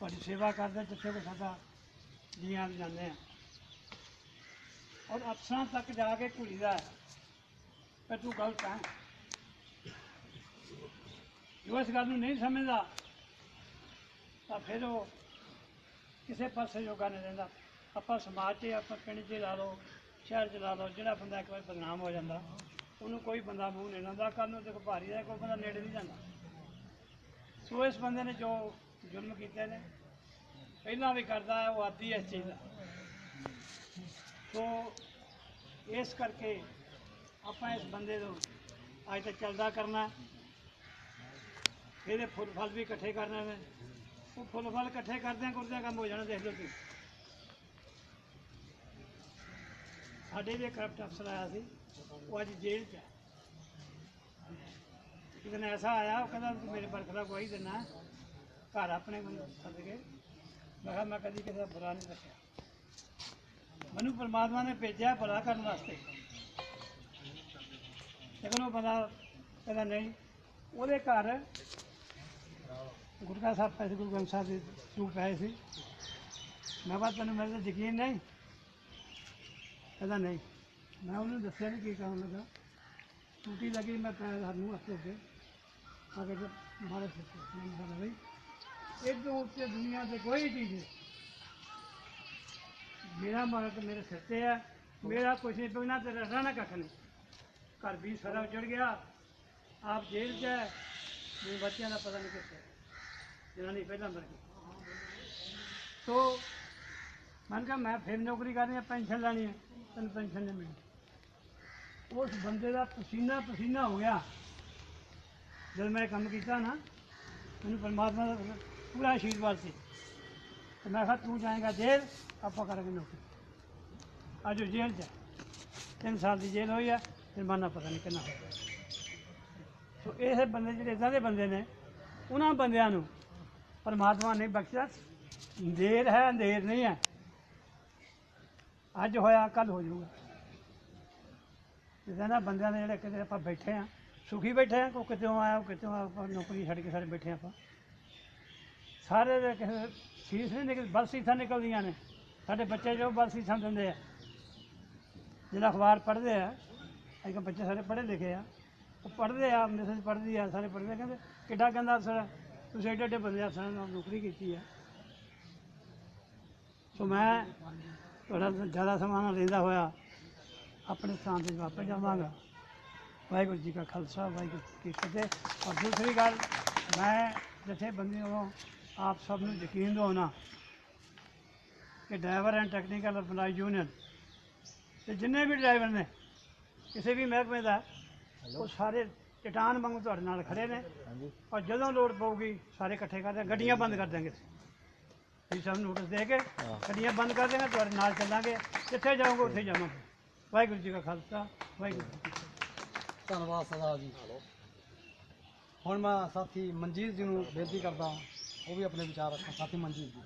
ਤੁਹਾਡੀ ਸੇਵਾ ਕਰਦੇ ਜਿੱਥੇ ਵੀ ਸਾਡਾ ਜੀਆਂ ਜਾਂਦੇ ਆ। ਔਰ ਅਫਸਰਾਂ ਤੱਕ ਜਾ ਕੇ ਘੁਲੀਦਾ ਹੈ। ਤੂੰ ਗਲਤ ਹੈ। ਜੋ ਇਸ ਗੱਲ ਨੂੰ ਨਹੀਂ ਸਮਝਦਾ, ਤਾਂ ਫਿਰ ਉਹ ਕਿਸੇ ਪਾਸੇ ਜੋਗਾ ਨਹੀਂ ਰਹਿੰਦਾ। ਆਪਾਂ ਸਮਾਜ 'ਚ ਆਪਾਂ ਪਿੰਡ 'ਚ ਲਾ ਲਓ, ਸ਼ਹਿਰ 'ਚ ਲਾ ਲਓ, ਜਿਹੜਾ ਬੰਦਾ ਇੱਕ ਵਾਰ ਬਦਨਾਮ ਹੋ ਜਾਂਦਾ, ਉਹਨੂੰ ਕੋਈ ਬੰਦਾ ਮੂੰਹ ਨਹੀਂ ਲਾਉਂਦਾ। ਕੱਲ ਨੂੰ ਦੇਖੋ ਭਾਰੀ ਦਾ ਕੋਈ ਬੰਦਾ ਨੇੜੇ ਨਹੀਂ ਜਾਂਦਾ। ਸੋ ਇਸ ਬੰਦੇ ਨੇ ਜੋ ਜ਼ੁਲਮ ਕੀਤੇ ਨੇ। ਪਹਿਲਾਂ ਵੀ ਕਰਦਾ ਹੈ, ਉਹ ਆਦੀ ਹੈ ਇਸ ਚੀਜ਼ ਦਾ। ਸੋ ਇਸ ਕਰਕੇ ਆਪਾਂ ਇਸ ਬੰਦੇ ਨੂੰ ਅੱਜ ਤੱਕ ਚੱਲਦਾ ਕਰਨਾ ਇਹਦੇ ਫੁੱਲ ਫਲ ਵੀ ਇਕੱਠੇ ਕਰਨੇ ਨੇ। ਉਹ ਫੁੱਲ ਫਲ ਇਕੱਠੇ ਕਰਦਿਆਂ ਕਰਦਿਆਂ ਕੰਮ ਹੋ ਜਾਣਾ, ਦੇਖ ਲਓ ਤੁਸੀਂ। ਸਾਡੇ ਵੀ ਕਰਪਟ ਅਫਸਰ ਆਇਆ ਸੀ, ਉਹ ਅੱਜ ਜੇਲ੍ਹ 'ਚ ਹੈ। ਇੱਕ ਦਿਨ ਐਸਾ ਆਇਆ, ਉਹ ਕਹਿੰਦਾ ਮੇਰੇ ਬਰਖਲਾ ਕੋਈ ਦੇਣਾ ਹੈ। ਘਰ ਆਪਣੇ ਕੋਲ ਸੱਦ ਕੇ ਮੈਂ ਕਿਹਾ, ਮੈਂ ਕਦੀ ਕਿਸੇ ਦਾ ਬੁਰਾ ਨਹੀਂ ਰੱਖਿਆ ਮੈਨੂੰ ਪਰਮਾਤਮਾ ਨੇ ਭੇਜਿਆ ਭਲਾ ਕਰਨ ਵਾਸਤੇ। ਲੇਕਿਨ ਉਹ ਬੰਦਾ ਕਹਿੰਦਾ, ਨਹੀਂ, ਉਹਦੇ ਘਰ ਗੁਰਗਾ ਸਾਹਿਬ ਪੈਸੇ, ਗੁਰੂ ਗ੍ਰੰਥ ਸਾਹਿਬ ਦੇ ਸੂਟ ਪਏ ਸੀ। ਮੈਂ ਬਾਤ ਤੈਨੂੰ ਮੇਰੇ ਤੇ ਯਕੀਨ ਨਹੀਂ? ਕਹਿੰਦਾ, ਨਹੀਂ। ਮੈਂ ਉਹਨੂੰ ਦੱਸਿਆ ਨਹੀਂ ਕੀ ਕਰਨ ਲੱਗਾ। ਟੂਟੀ ਲੱਗੀ, ਮੈਂ ਪੈਰ ਹੱਥ ਨੂੰ ਹੱਥ ਕੇ ਆ ਕੇ ਮਾਰੇ ਸਿੱਤੇ ਮੈਂ ਬਈ। ਇਹ ਤੋਂ ਉੱਤੇ ਦੁਨੀਆ ਤੇ ਕੋਈ ਚੀਜ਼ ਨਹੀਂ। ਮੇਰਾ ਮਾਲਕ ਮੇਰੇ ਸਿਰ ਤੇ ਹੈ ਮੇਰਾ ਕੁਛ ਨਹੀਂ ਪਗਣਾ ਤੇ ਰਹਿਣਾ ਕੱਖ ਨਹੀਂ। ਘਰ ਵੀ ਸਾਰਾ ਉਜੜ ਗਿਆ, ਆਪ ਜੇਲ੍ਹ 'ਚ ਹੈ, ਮੇਰੇ ਬੱਚਿਆਂ ਦਾ ਪਤਾ ਨਹੀਂ ਕਿੱਥੇ। ਜਨਾਨੀ ਪਹਿਲਾਂ ਮਰ ਗਈ। ਸੋ ਮਨ ਕਾ ਮੈਂ ਫਿਰ ਨੌਕਰੀ ਕਰਨੀ ਹੈ ਪੈਨਸ਼ਨ ਲੈਣੀ ਹੈ ਤੈਨੂੰ ਪੈਨਸ਼ਨ ਨਹੀਂ ਮਿਲਣੀ। ਉਸ ਬੰਦੇ ਦਾ ਪਸੀਨਾ ਪਸੀਨਾ ਹੋ ਗਿਆ। ਜਦ ਮੈਂ ਕੰਮ ਕੀਤਾ ਨਾ, ਮੈਨੂੰ ਪਰਮਾਤਮਾ ਦਾ ਪੂਰਾ ਆਸ਼ੀਰਵਾਦ ਸੀ। ਤੇ ਮੈਂ ਕਿਹਾ, ਤੂੰ ਜਾਏਗਾ ਜੇਲ੍ਹ, ਆਪਾਂ ਕਰਾਂਗੇ ਨੌਕਰੀ। ਅੱਜ ਉਹ ਜੇਲ੍ਹ 'ਚ ਹੈ। ਤਿੰਨ ਸਾਲ ਦੀ ਜੇਲ੍ਹ ਹੋਈ ਹੈ ਜੁਰਮਾਨਾ ਪਤਾ ਨਹੀਂ ਕਿੰਨਾ ਹੋਇਆ। ਸੋ ਇਹ ਬੰਦੇ ਜਿਹੜੇ ਇਦਾਂ ਦੇ ਬੰਦੇ ਨੇ, ਉਹਨਾਂ ਬੰਦਿਆਂ ਨੂੰ ਪਰਮਾਤਮਾ ਨੇ ਬਖਸ਼ਿਆ। ਦੇਰ ਹੈ, ਅੰਧੇਰ ਨਹੀਂ ਹੈ। ਅੱਜ ਹੋਇਆ ਕੱਲ ਹੋ ਜਾਊਗਾ। ਜਿੱਦਾਂ ਨਾ ਬੰਦਿਆਂ ਦੇ ਜਿਹੜੇ ਕਿਤੇ ਆਪਾਂ ਬੈਠੇ ਆ, ਸੁਖੀ ਬੈਠੇ ਆ, ਕੋਈ ਕਿਤੋਂ ਆਇਆ ਉਹ ਕਿਤੋਂ ਆਇਆ, ਆਪਾਂ ਨੌਕਰੀ ਛੱਡ ਕੇ ਸਾਰੇ ਬੈਠੇ ਆਪਾਂ। ਸਾਰੇ ਦੇ ਕਿਸੇ ਫੀਸ ਨਹੀਂ ਨਿਕਲ ਬਸ ਸੀਸਾਂ ਨਿਕਲਦੀਆਂ ਨੇ। ਸਾਡੇ ਬੱਚੇ ਜੋ ਬਸ ਸੀਸਾਂ ਦਿੰਦੇ ਆ ਜਿਹੜਾ ਅਖਬਾਰ ਪੜ੍ਹਦੇ ਆ ਅੱਜ ਕੱਲ੍ਹ ਬੱਚੇ ਸਾਰੇ ਪੜ੍ਹੇ ਲਿਖੇ ਆ ਉਹ ਪੜ੍ਹਦੇ ਆ ਮੈਸੇਜ ਪੜ੍ਹਦੀ ਆ ਸਾਰੇ ਪੜ੍ਹਦੇ ਕਹਿੰਦੇ ਕਿੱਡਾ ਕਹਿੰਦਾ ਅਫਸਰ ਆ, ਤੁਸੀਂ ਐਡੇ ਐਡੇ ਬੰਦੇ ਅਫਸਰਾਂ ਨਾਲ ਨੌਕਰੀ ਕੀਤੀ ਆ। ਸੋ ਮੈਂ ਤੁਹਾਡਾ ਜ਼ਿਆਦਾ ਸਮਾਂ ਨਾ ਲੈਂਦਾ ਹੋਇਆ ਆਪਣੇ ਸਥਾਨ ਤੇ ਵਾਪਸ ਜਾਵਾਂਗਾ। ਵਾਹਿਗੁਰੂ ਜੀ ਕਾ ਖਾਲਸਾ ਵਾਹਿਗੁਰੂ ਜੀ ਕੀ ਫਤਿਹ। ਔਰ ਦੂਸਰੀ ਗੱਲ ਮੈਂ ਜਥੇਬੰਦੀ ਵੱਲੋਂ ਆਪ ਸਭ ਨੂੰ ਯਕੀਨ ਦਿਵਾਉਣਾ ਕਿ driver and technical apply union ਤੇ ਜਿੰਨੇ ਵੀ ਡਰਾਈਵਰ ਨੇ ਕਿਸੇ ਵੀ ਮਹਿਕਮੇ ਦਾ ਉਹ ਸਾਰੇ ਚਟਾਨ ਵਾਂਗੂ ਤੁਹਾਡੇ ਨਾਲ ਖੜੇ ਨੇ ਔਰ ਜਦੋਂ ਲੋੜ ਪਊਗੀ ਸਾਰੇ ਇਕੱਠੇ ਕਰ ਦਿਆਂਗੇ ਗੱਡੀਆਂ ਬੰਦ ਕਰ ਦਿਆਂਗੇ। ਅਸੀਂ ਸਭ ਨੋਟਿਸ ਦੇ ਕੇ ਗੱਡੀਆਂ ਬੰਦ ਕਰ ਦਿਆਂਗੇ ਤੁਹਾਡੇ ਨਾਲ ਚੱਲਾਂਗੇ ਜਿੱਥੇ ਜਾਓਗੇ ਉੱਥੇ ਜਾਵਾਂਗੇ। ਵਾਹਿਗੁਰੂ ਜੀ ਕਾ ਖਾਲਸਾ ਵਾਹਿਗੁਰੂ ਜੀ ਧੰਨਵਾਦ ਸਰਦਾਰ ਜੀ। ਹੁਣ ਮੈਂ ਸਾਥੀ ਮਨਜੀਤ ਜੀ ਨੂੰ ਬੇਨਤੀ ਕਰਦਾ ਉਹ ਵੀ ਆਪਣੇ ਵਿਚਾਰ ਰੱਖਣ ਸਾਥੀ ਮੰਜੀ ਜੀ।